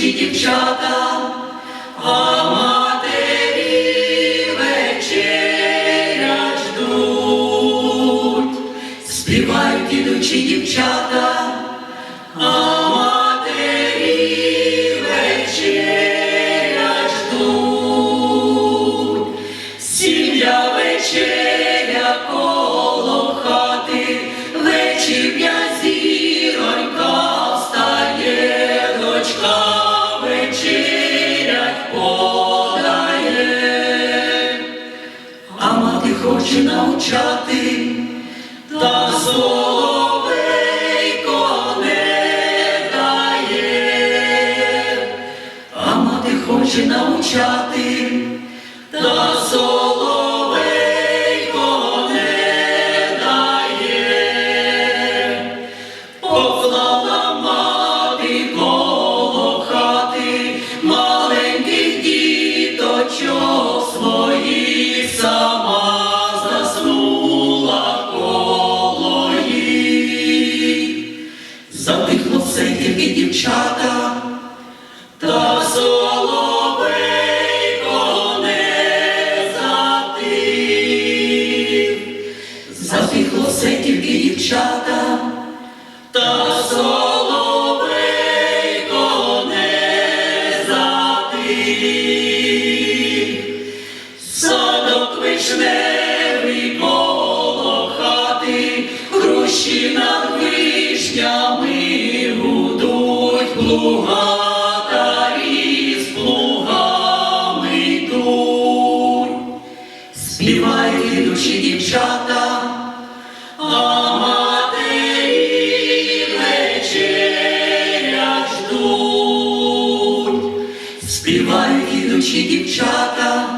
ідучі дівчата, а матері вечерять ждуть, співають ідучі дівчата, а матері вечерять ждуть, сім'я вечеря коло хати, вечірня хоче навчати, та соловейко не дає, а мати хоче навчати, дівчата, та соловейко не затих. Затихло все тільки дівчата, та соловейко гудуть плугатарі з плугами йдуть. Співають ідучі дівчата, а матері вечеря ждуть. Співають ідучі дівчата,